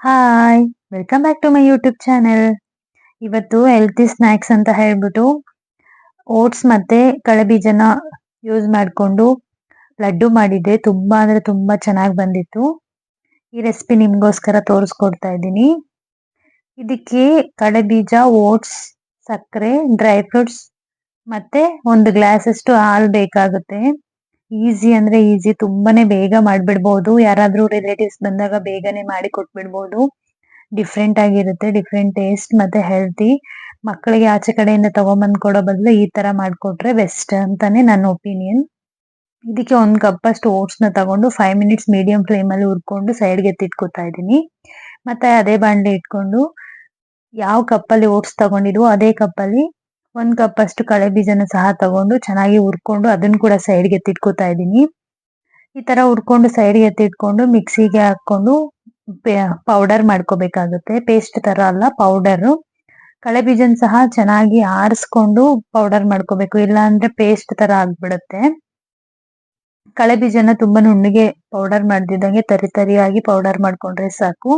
Hi welcome back to my YouTube channel ಇವತ್ತು healthy snacks ಅಂತ ಹೇಳ್ಬಿಟ್ಟು ಓಟ್ಸ್ ಮತ್ತೆ ಕಳೆಬೀಜನ ಯೂಸ್ ಮಾಡಿಕೊಂಡು ಲಡ್ಡು ಮಾಡಿದ್ದೆ. ತುಂಬ ಅಂದ್ರೆ ತುಂಬ ಚೆನ್ನಾಗಿ ಬಂದಿತ್ತು. ಈ ರೆಸಿಪಿ ನಿಮಗೋಸ್ಕರ ತೋರಿಸ್ಕೊಡ್ತಾ ಇದ್ದೀನಿ. ಇದಕ್ಕೆ ಕಳೆಬೀಜ ಓಟ್ಸ್ ಸಕ್ಕರೆ ಡ್ರೈ ಫ್ರೂಟ್ಸ್ ಮತ್ತೆ ಒಂದು ಗ್ಲಾಸಷ್ಟು ಹಾಲು ಬೇಕಾಗುತ್ತೆ. ಈಸಿ ಅಂದ್ರೆ ಈಸಿ ತುಂಬಾನೇ ಬೇಗ ಮಾಡ್ಬಿಡಬಹುದು ಯಾರಾದ್ರೂ ರಿಲೇಟಿವ್ಸ್ ಬಂದಾಗ ಬೇಗನೆ ಮಾಡಿ ಕೊಟ್ಬಿಡ್ಬಹುದು ಡಿಫ್ರೆಂಟ್ ಆಗಿರುತ್ತೆ ಡಿಫ್ರೆಂಟ್ ಟೇಸ್ಟ್ ಮತ್ತೆ ಹೆಲ್ತಿ ಮಕ್ಕಳಿಗೆ ಆಚೆ ಕಡೆಯಿಂದ ತಗೊಂಬಂದ್ ಕೊಡೋ ಬದಲು ಈ ತರ ಮಾಡ್ಕೊಟ್ರೆ ಬೆಸ್ಟ್ ಅಂತಾನೆ ನನ್ನ ಒಪಿನಿಯನ್ ಇದಕ್ಕೆ ಒಂದ್ ಕಪ್ ಅಷ್ಟು ಓಟ್ಸ್ನ ತಗೊಂಡು ಫೈವ್ ಮಿನಿಟ್ಸ್ ಮೀಡಿಯಂ ಫ್ಲೇಮ್ ಅಲ್ಲಿ ಹುರ್ಕೊಂಡು ಸೈಡ್ಗೆ ಎತ್ತಿಟ್ಕೊತಾ ಇದ್ದೀನಿ. ಮತ್ತೆ ಅದೇ ಬಾಂಡ್ಲಿ ಇಟ್ಕೊಂಡು, ಯಾವ ಕಪ್ಪಲ್ಲಿ ಓಟ್ಸ್ ತಗೊಂಡಿದ್ವೋ ಅದೇ ಕಪ್ಪಲ್ಲಿ ಒಂದ್ ಕಪ್ ಅಷ್ಟು ಕಳೆ ಬೀಜನ ಸಹ ತಗೊಂಡು ಚೆನ್ನಾಗಿ ಹುರ್ಕೊಂಡು ಅದನ್ನ ಕೂಡ ಸೈಡ್ಗೆ ಎತ್ತಿಟ್ಕೋತಾ ಇದೀನಿ ಈ ತರ ಹುರ್ಕೊಂಡು ಸೈಡ್ಗೆ ಎತ್ತಿಟ್ಕೊಂಡು ಮಿಕ್ಸಿಗೆ ಹಾಕೊಂಡು ಪೌಡರ್ ಮಾಡ್ಕೋಬೇಕಾಗುತ್ತೆ. ಪೇಸ್ಟ್ ತರ ಅಲ್ಲ ಪೌಡರ್ ಕಳೆ ಬೀಜನ್ ಸಹ ಚೆನ್ನಾಗಿ ಆರಿಸ್ಕೊಂಡು ಪೌಡರ್ ಮಾಡ್ಕೋಬೇಕು. ಇಲ್ಲ ಅಂದ್ರೆ ಪೇಸ್ಟ್ ತರ ಆಗ್ಬಿಡುತ್ತೆ. ಕಳೆ ಬೀಜನ ತುಂಬಾ ನುಣ್ಣಗೆ ಪೌಡರ್ ಮಾಡ್ದಿದ್ದಂಗೆ ತರಿ ತರಿಯಾಗಿ ಪೌಡರ್ ಮಾಡ್ಕೊಂಡ್ರೆ ಸಾಕು.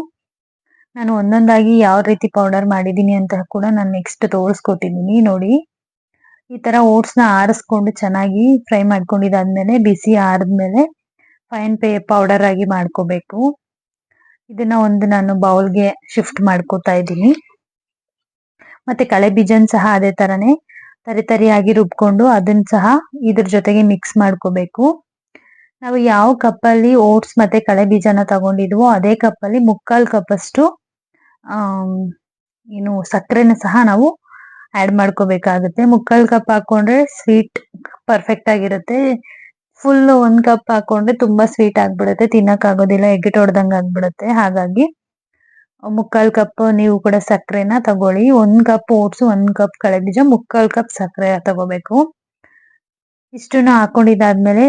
ನಾನು ಒಂದೊಂದಾಗಿ ಯಾವ ರೀತಿ ಪೌಡರ್ ಮಾಡಿದ್ದೀನಿ ಅಂತ ಕೂಡ ನಾನು ನೆಕ್ಸ್ಟ್ ತೋರಿಸ್ಕೊಟ್ಟಿದ್ದೀನಿ ನೋಡಿ. ಈ ತರ ಓಟ್ಸ್ನ ಆರಿಸ್ಕೊಂಡು ಚೆನ್ನಾಗಿ ಫ್ರೈ ಮಾಡ್ಕೊಂಡಿದ್ದಾದ್ಮೇಲೆ ಬಿಸಿ ಆರಿದ್ಮೇಲೆ ಫೈನ್ ಪೇ ಪೌಡರ್ ಆಗಿ ಮಾಡ್ಕೋಬೇಕು. ಇದನ್ನ ಒಂದು ನಾನು ಬೌಲ್ಗೆ ಶಿಫ್ಟ್ ಮಾಡ್ಕೋತಾ ಇದ್ದೀನಿ. ಮತ್ತೆ ಕಳೆ ಬೀಜನ್ ಸಹ ಅದೇ ತರನೇ ತರಿ ತರಿಯಾಗಿ ರುಬ್ಕೊಂಡು ಅದನ್ನ ಸಹ ಇದ್ರ ಜೊತೆಗೆ ಮಿಕ್ಸ್ ಮಾಡ್ಕೋಬೇಕು. ನಾವು ಯಾವ ಕಪ್ಪಲ್ಲಿ ಓಟ್ಸ್ ಮತ್ತೆ ಕಳೆ ಬೀಜನ ತಗೊಂಡಿದ್ವೋ ಅದೇ ಕಪ್ಪಲ್ಲಿ ಮುಕ್ಕಾಲ್ ಕಪ್ ಅಷ್ಟು ಏನು ಸಕ್ಕರೆನ ಸಹ ನಾವು ಆಡ್ ಮಾಡ್ಕೋಬೇಕಾಗುತ್ತೆ. ಮುಕ್ಕಾಲ್ ಕಪ್ ಹಾಕೊಂಡ್ರೆ ಸ್ವೀಟ್ ಪರ್ಫೆಕ್ಟ್ ಆಗಿರುತ್ತೆ. ಫುಲ್ ಒಂದ್ ಕಪ್ ಹಾಕೊಂಡ್ರೆ ತುಂಬಾ ಸ್ವೀಟ್ ಆಗ್ಬಿಡುತ್ತೆ. ತಿನ್ನಕ್ ಆಗೋದಿಲ್ಲ ಎಗ್ಗಿಟ್ ಹೊಡ್ದಂಗ್ ಆಗ್ಬಿಡುತ್ತೆ. ಹಾಗಾಗಿ ಮುಕ್ಕಾಲ್ ಕಪ್ ನೀವು ಕೂಡ ಸಕ್ಕರೆನ ತಗೊಳ್ಳಿ. ಒಂದ್ ಕಪ್ ಓಟ್ಸು ಒಂದ್ ಕಪ್ ಕಳೆ ಬೀಜ, ಮುಕ್ಕಾಲ್ ಕಪ್ ಸಕ್ಕರೆ ತಗೋಬೇಕು. ಇಷ್ಟನ್ನ ಹಾಕೊಂಡಿದ್ದಾದ್ಮೇಲೆ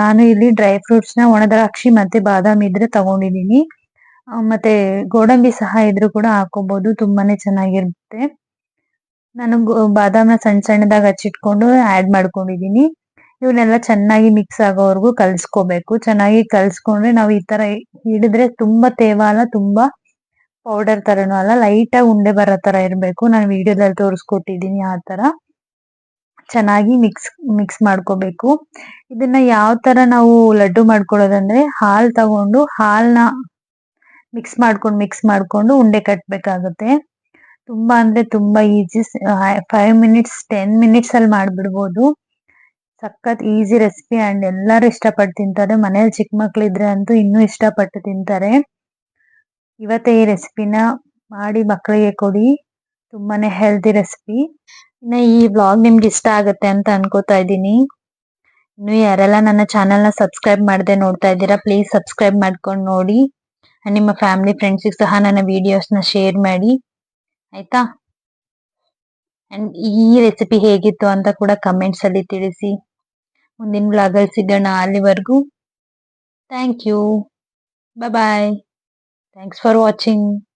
ನಾನು ಇಲ್ಲಿ ಡ್ರೈ ಫ್ರೂಟ್ಸ್ನ ಒಣ ದ್ರಾಕ್ಷಿ ಮತ್ತೆ ಬಾದಾಮಿ ಇದ್ರೆ ತಗೊಂಡಿದೀನಿ. ಮತ್ತೆ ಗೋಡಂಬಿ ಸಹ ಇದ್ರೂ ಕೂಡ ಹಾಕೋಬಹುದು ತುಂಬಾನೇ ಚೆನ್ನಾಗಿರುತ್ತೆ. ನಾನು ಬಾದಾಮ್ನ ಸಣ್ಣ ಸಣ್ಣದಾಗಿ ಹಚ್ಚಿಟ್ಕೊಂಡು ಆಡ್ ಮಾಡ್ಕೊಂಡಿದೀನಿ. ಇವನ್ನೆಲ್ಲ ಚೆನ್ನಾಗಿ ಮಿಕ್ಸ್ ಆಗೋವರೆಗೂ ಕಲ್ಸ್ಕೋಬೇಕು. ಚೆನ್ನಾಗಿ ಕಲ್ಸ್ಕೊಂಡ್ರೆ ನಾವು ಈ ತರ ಹಿಡಿದ್ರೆ ತುಂಬಾ ತೇವ ಅಲ್ಲ ತುಂಬಾ ಪೌಡರ್ ತರನು ಅಲ್ಲ ಲೈಟ್ ಆಗಿ ಉಂಡೆ ಬರೋ ತರ ಇರಬೇಕು. ನಾನು ವಿಡಿಯೋದಲ್ಲಿ ತೋರಿಸ್ಕೊಟ್ಟಿದ್ದೀನಿ ಆ ತರ. ಚೆನ್ನಾಗಿ ಮಿಕ್ಸ್ ಮಿಕ್ಸ್ ಮಾಡ್ಕೋಬೇಕು. ಇದನ್ನ ಯಾವ ತರ ನಾವು ಲಡ್ಡು ಮಾಡ್ಕೊಳ್ಳೋದಂದ್ರೆ ಹಾಲ್ ತಗೊಂಡು ಹಾಲ್ನ ಮಿಕ್ಸ್ ಮಾಡ್ಕೊಂಡು ಮಿಕ್ಸ್ ಮಾಡ್ಕೊಂಡು ಉಂಡೆ ಕಟ್ಟಬೇಕಾಗುತ್ತೆ ತುಂಬಾ ಅಂದ್ರೆ ತುಂಬಾ easy five minutes ten minutes ಅಲ್ಲಿ ಮಾಡ್ಬಿಡ್ಬೋದು. ಸಖತ್ ಈಸಿ ರೆಸಿಪಿ ಅಂಡ್ ಎಲ್ಲರೂ ಇಷ್ಟಪಟ್ಟು ತಿಂತಾರೆ. ಮನೇಲಿ ಚಿಕ್ಕ ಮಕ್ಳು ಇದ್ರೆ ಅಂತೂ ಇನ್ನೂ ಇಷ್ಟಪಟ್ಟು ತಿಂತಾರೆ. ಇವತ್ತೇ ಈ ರೆಸಿಪಿನ ಮಾಡಿ ಮಕ್ಕಳಿಗೆ ಕೊಡಿ. ತುಂಬಾನೇ ಹೆಲ್ದಿ ರೆಸಿಪಿ ಇನ್ನ ಈ ಬ್ಲಾಗ್ ನಿಮ್ಗೆ ಇಷ್ಟ ಆಗುತ್ತೆ ಅಂತ ಅನ್ಕೋತಾ ಇದ್ದೀನಿ. ಇನ್ನು ಯಾರೆಲ್ಲ ನನ್ನ ಚಾನೆಲ್ನ ಸಬ್ಸ್ಕ್ರೈಬ್ ಮಾಡದೆ ನೋಡ್ತಾ ಇದ್ದೀರಾ ಪ್ಲೀಸ್ ಸಬ್ಸ್ಕ್ರೈಬ್ ಮಾಡ್ಕೊಂಡು ನೋಡಿ. ನಿಮ್ಮ ಫ್ಯಾಮಿಲಿ ಫ್ರೆಂಡ್ಸಿಗೆ ಸಹ ನನ್ನ ವಿಡಿಯೋಸ್ನ ಶೇರ್ ಮಾಡಿ. ಆಯ್ತಾ? ಅಂಡ್ ಈ ರೆಸಿಪಿ ಹೇಗಿತ್ತು ಅಂತ ಕೂಡ ಕಮೆಂಟ್ಸ್ ಅಲ್ಲಿ ತಿಳಿಸಿ. ಮುಂದಿನ ಬ್ಲಾಗಲ್ಲಿ ಸಿಗೋಣ ಅಲ್ಲಿವರೆಗೂ. Thank you bye thanks for watching